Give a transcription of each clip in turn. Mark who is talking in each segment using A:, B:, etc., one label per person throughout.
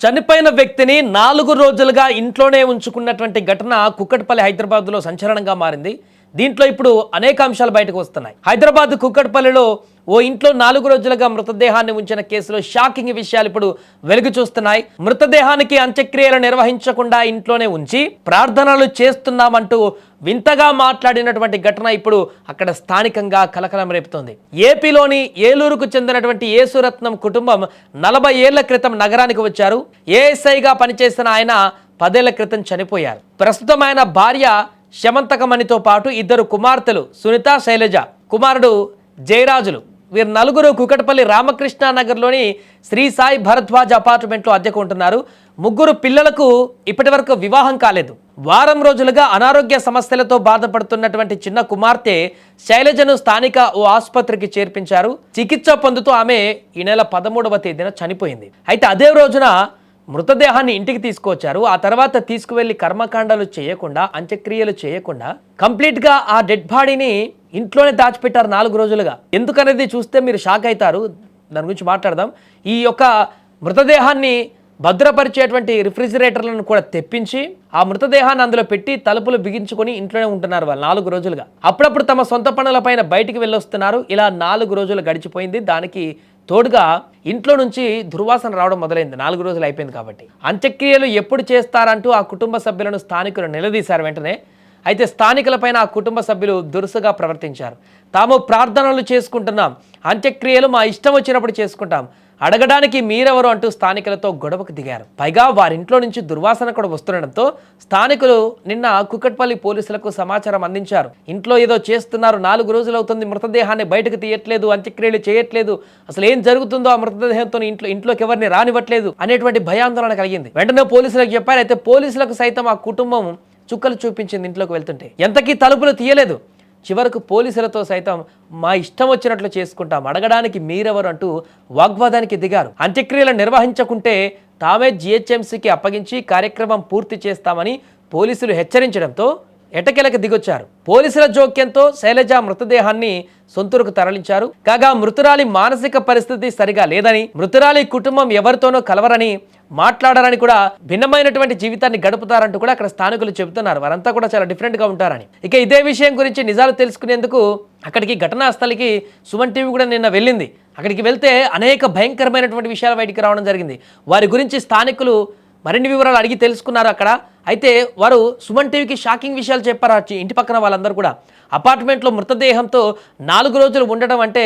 A: చనిపోయిన వ్యక్తిని నాలుగు రోజులుగా ఇంట్లోనే ఉంచుకున్నటువంటి ఘటన కుక్కట్పల్లి హైదరాబాద్లో సంచలనంగా మారింది. దీంట్లో ఇప్పుడు అనేక అంశాలు బయటకు వస్తున్నాయి. హైదరాబాద్ కుక్కట్పల్లిలో ఓ ఇంట్లో నాలుగు రోజులుగా మృతదేహాన్ని ఉంచిన కేసులో షాకింగ్ విషయాలు ఇప్పుడు వెలుగు చూస్తున్నాయి. మృతదేహానికి అంత్యక్రియలు నిర్వహించకుండా ఇంట్లోనే ఉంచి ప్రార్థనలు చేస్తున్నామంటూ వింతగా మాట్లాడినటువంటి ఘటన ఇప్పుడు అక్కడ స్థానికంగా కలకలం రేపుతోంది. ఏపీలోని ఏలూరుకు చెందినటువంటి యేసురత్నం కుటుంబం నలభై ఏళ్ళ క్రితం నగరానికి వచ్చారు. ఏఎస్ఐగా పనిచేసిన ఆయన పదేళ్ళ క్రితం చనిపోయారు. ప్రస్తుతం ఆయన భార్య శమంతకమణితో పాటు ఇద్దరు కుమార్తెలు సునీత శైలజ. కుమారుడు జయరాజులు. వీరు నలుగురు కుకటపల్లి రామకృష్ణానగర్లోని శ్రీ సాయి భరద్వాజ్ అపార్ట్మెంట్లో అద్దెకు ఉంటున్నారు ముగ్గురు పిల్లలకు ఇప్పటివరకు వివాహం కాలేదు. వారం రోజులుగా అనారోగ్య సమస్యలతో బాధపడుతున్నటువంటి చిన్న కుమార్తె శైలజను స్థానిక ఓ ఆసుపత్రికి చేర్పించారు. చికిత్స పొందుతూ ఆమె ఈ నెల పదమూడవ తేదీన చనిపోయింది. అయితే అదే రోజున మృతదేహాన్ని ఇంటికి తీసుకొచ్చారు ఆ తర్వాత తీసుకువెళ్ళి కర్మకాండాలు చేయకుండా అంత్యక్రియలు చేయకుండా కంప్లీట్గా ఆ డెడ్ బాడీని ఇంట్లోనే దాచిపెట్టారు నాలుగు రోజులుగా. ఎందుకనేది చూస్తే మీరు షాక్ అవుతారు. దాని గురించి మాట్లాడదాం. ఈ యొక్క మృతదేహాన్ని భద్రపరిచేటువంటి రిఫ్రిజిరేటర్లను కూడా తెప్పించి ఆ మృతదేహాన్ని అందులో పెట్టి తలుపులు బిగించుకొని ఇంట్లోనే ఉంటున్నారు వాళ్ళు నాలుగు రోజులుగా. అప్పుడప్పుడు తమ సొంత పనులపైన బయటికి వెళ్ళొస్తున్నారు. ఇలా నాలుగు రోజులు గడిచిపోయింది. దానికి తోడుగా ఇంట్లో నుంచి దుర్వాసన రావడం మొదలైంది. నాలుగు రోజులు అయిపోయింది కాబట్టి. అంత్యక్రియలు ఎప్పుడు చేస్తారంటూ ఆ కుటుంబ సభ్యులను స్థానికులు నిలదీశారు వెంటనే. అయితే స్థానికులపైన ఆ కుటుంబ సభ్యులు దురుసుగా ప్రవర్తించారు. తాము ప్రార్థనలు చేసుకుంటున్నాం. అంత్యక్రియలు మా ఇష్టం వచ్చినప్పుడు చేసుకుంటాం. అడగడానికి మీరెవరు అంటూ స్థానికులతో గొడవకు దిగారు. పైగా వారింట్లో నుంచి దుర్వాసన కూడా వస్తుండడంతో స్థానికులు నిన్న కుక్కట్పల్లి పోలీసులకు సమాచారం అందించారు. ఇంట్లో ఏదో చేస్తున్నారు నాలుగు రోజులు అవుతుంది మృతదేహాన్ని బయటకు తీయట్లేదు అంత్యక్రియలు చేయట్లేదు. అసలు ఏం జరుగుతుందో ఆ మృతదేహంతో ఇంట్లో ఇంట్లోకి ఎవరిని రానివ్వట్లేదు అనేటువంటి భయాందోళన కలిగింది. వెంటనే పోలీసులకు చెప్పారు. అయితే పోలీసులకు సైతం ఆ కుటుంబం చుక్కలు చూపించింది ఇంట్లోకి వెళ్తుంటే. ఎంతకీ తలుపులు తీయలేదు. చివరకు పోలీసులతో సైతం మా ఇష్టం వచ్చినట్లు చేసుకుంటాం. అడగడానికి మీరెవరు అంటూ వాగ్వాదానికి దిగారు. అంత్యక్రియలు నిర్వహించకుంటే తామే జిహెచ్ఎంసీకి అప్పగించి కార్యక్రమం పూర్తి చేస్తామని పోలీసులు హెచ్చరించడంతో ఎటకెలకు దిగొచ్చారు? పోలీసుల జోక్యంతో శైలజ మృతదేహాన్ని సొంతూరుకు తరలించారు. కాగా మృతురాలి మానసిక పరిస్థితి సరిగా లేదని మృతురాలి కుటుంబం ఎవరితోనో కలవరని మాట్లాడరని కూడా భిన్నమైనటువంటి జీవితాన్ని గడుపుతారంటూ కూడా అక్కడ స్థానికులు చెబుతున్నారు. వారంతా కూడా చాలా డిఫరెంట్గా ఉంటారని. ఇక ఇదే విషయం గురించి నిజాలు తెలుసుకునేందుకు అక్కడికి ఘటనా స్థలికి సుమన్ టీవీ కూడా నిన్న వెళ్ళింది. అక్కడికి వెళ్తే అనేక భయంకరమైనటువంటి విషయాలు బయటికి రావడం జరిగింది. వారి గురించి స్థానికులు మరిన్ని వివరాలు అడిగి తెలుసుకున్నారు అక్కడ. అయితే వారు సుమన్ టీవీకి షాకింగ్ విషయాలు చెప్పారు. ఇంటి పక్కన వాళ్ళందరూ కూడా అపార్ట్మెంట్లో మృతదేహంతో నాలుగు రోజులు ఉండడం అంటే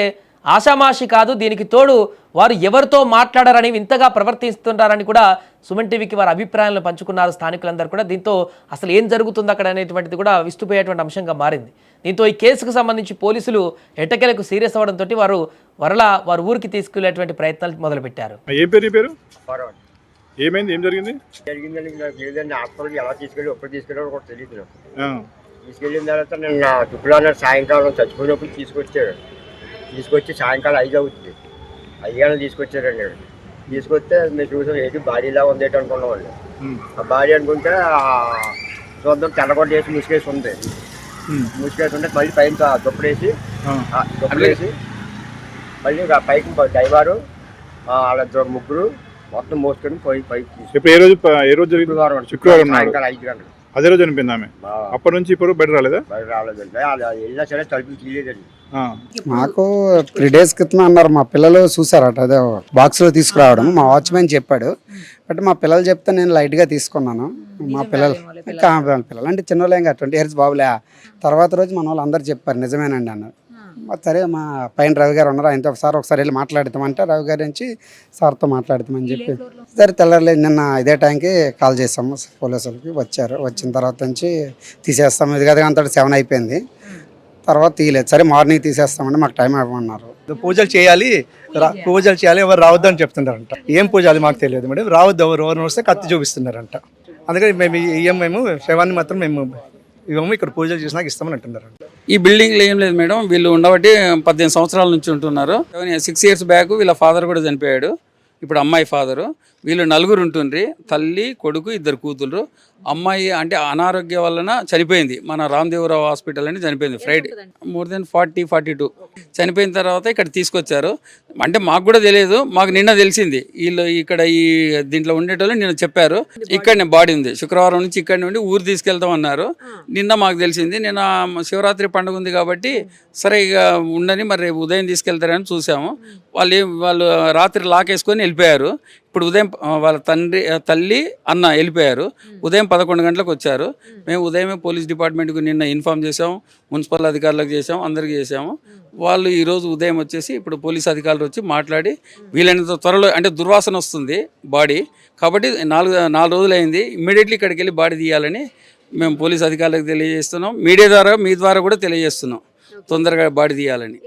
A: ఆషామాషి కాదు దీనికి తోడు వారు ఎవరితో మాట్లాడారని వింతగా ప్రవర్తిస్తుంటారని కూడా సుమన్ టీవీకి వారి అభిప్రాయాలను పంచుకున్నారు స్థానికులందరూ కూడా. దీంతో అసలు ఏం జరుగుతుంది అక్కడ అనేటువంటిది కూడా విస్తుపోయేటువంటి అంశంగా మారింది. దీంతో ఈ కేసుకు సంబంధించి పోలీసులు ఎట్టకేలకు సీరియస్ అవ్వడంతో వారు వరలా వారి ఊరికి తీసుకెళ్ళేటువంటి ప్రయత్నాలు మొదలుపెట్టారు.
B: ఏం పేరు పేరు? ఏమైంది? ఏం జరిగింది?
C: జరిగిందని నాకు లేదండి. హాస్పిటల్కి ఎలా తీసుకెళ్ళి ఎప్పుడు తీసుకెళ్ళాలో కూడా తెలియదు నాకు. తీసుకెళ్ళిన తర్వాత నేను నా సాయంకాలం చచ్చిపోయినప్పుడు తీసుకొచ్చాడు తీసుకొచ్చి సాయంకాలం ఐదు అవుతుంది. అయ్యాను తీసుకొచ్చారండి. తీసుకొస్తే మేము చూసాం ఏంటి బాడీలా ఉంది ఏంటి అనుకున్నాం వాళ్ళు
B: ఉమ్,
C: ఆ బాడీ అనుకుంటే చూద్దాం తెల్లగొడ్డ వేసి ముసుకేసి ఉంది. ముసుకేసి ఉంటే మళ్ళీ పైన దుప్పడేసి దుప్పడేసి మళ్ళీ పైకి డ్రైవరు వాళ్ళ ముగ్గురు మొత్తం మోసుకొని పోయి పైకి
B: ఇప్పుడు ఏ రోజు ఏ రోజు జరిగింది?
C: శుక్రవారం
B: శుక్రవారం
C: సాయంకాలం ఐదు గంటలు.
B: అదే రోజు చనిపోయింది ఆమె. అప్పటి నుంచి ఇప్పుడు బయట రాలేదా?
C: బయట వెళ్ళినా సరే తలుపులు తీయలేదండి
D: మాకు త్రీ డేస్ క్రితం అన్నారు. మా పిల్లలు చూసారట అదే బాక్స్లో తీసుకురావడం. మా వాచ్మెన్ చెప్పాడు. బట్ మా పిల్లలు చెప్తే నేను లైట్గా తీసుకున్నాను. మా పిల్లలు పిల్లలు అంటే చిన్నోళ్ళేం కాదు ట్వంటీ ఇయర్స్ బాబులే. తర్వాత రోజు మన వాళ్ళు అందరు చెప్పారు నిజమేనండి అన్నారు. సరే మా పైన రవి గారు ఉన్నారు ఆయనతో ఒకసారి ఒకసారి వెళ్ళి మాట్లాడతామంటే రవి గారి నుంచి సార్తో మాట్లాడతామని చెప్పి. సరే తెల్లర్లేదు నిన్న ఇదే టైంకి కాల్ చేసాము పోలీసులకి వచ్చారు వచ్చిన తర్వాత నుంచి తీసేస్తాము. ఇది కదా అంతటి సెవెన్ అయిపోయింది. తర్వాత తీయలేదు. సరే మార్నింగ్ తీసేస్తామంటే మాకు టైం ఇవ్వమన్నారు.
E: పూజలు చేయాలి రా- పూజలు చేయాలి ఎవరు రావద్దు అని చెప్తున్నారంట. ఏం పూజ అది మాకు తెలియదు మేడం. రావద్దు ఎవరు ఎవరు వస్తే కత్తి చూపిస్తున్నారంట. అందుకని మేము ఇయ్యం మేము శవాన్ని మాత్రం మేము ఇవ్వము ఇక్కడ పూజలు చేసినాక ఇస్తామని అంటున్నారు
F: ఈ బిల్డింగ్లో ఏం లేదు మేడం. వీళ్ళు ఉండబట్టి పద్దెనిమిది సంవత్సరాల నుంచి ఉంటున్నారు. సిక్స్ ఇయర్స్ బ్యాక్ వీళ్ళ ఫాదర్ కూడా చనిపోయాడు. ఇప్పుడు అమ్మాయి ఫాదరు. వీళ్ళు నలుగురు ఉంటుండ్రి తల్లి కొడుకు ఇద్దరు కూతురు అమ్మాయి అంటే అనారోగ్యం వలన చనిపోయింది. మన రామదేవరావు హాస్పిటల్ అని చనిపోయింది. Friday more than forty forty two చనిపోయిన తర్వాత ఇక్కడ తీసుకొచ్చారు. అంటే మాకు కూడా తెలియదు. మాకు నిన్న తెలిసింది. వీళ్ళు ఇక్కడ ఈ దీంట్లో ఉండేటోళ్ళు నిన్న చెప్పారు. ఇక్కడనే బాడీ ఉంది. శుక్రవారం నుంచి ఇక్కడ నుండి ఊరు తీసుకెళ్తాం అన్నారు. నిన్న మాకు తెలిసింది. నిన్న శివరాత్రి పండుగ ఉంది కాబట్టి సరే ఇక ఉండని మరి ఉదయం తీసుకెళ్తారని చూసాము. వాళ్ళు వాళ్ళు రాత్రి లాకేసుకొని వెళ్ళిపోయారు. ఇప్పుడు ఉదయం వాళ్ళ తండ్రి తల్లి అన్న వెళ్ళిపోయారు. ఉదయం పదకొండు గంటలకు వచ్చారు. మేము. ఉదయమే పోలీస్ డిపార్ట్మెంట్కి నిన్న ఇన్ఫామ్ చేసాం మున్సిపల్ అధికారులకు చేసాం అందరికీ చేసాము వాళ్ళు ఈరోజు ఉదయం వచ్చేసి ఇప్పుడు పోలీస్ అధికారులు వచ్చి మాట్లాడి వీలైనంత త్వరలో అంటే దుర్వాసన వస్తుంది బాడీ. కాబట్టి నాలుగు నాలుగు రోజులు అయింది ఇమ్మీడియట్లీ ఇక్కడికి వెళ్ళి బాడీ తీయాలని మేము పోలీస్ అధికారులకు తెలియజేస్తున్నాం. మీడియా ద్వారా మీ ద్వారా కూడా తెలియజేస్తున్నాం. తొందరగా బాడీ తీయాలని.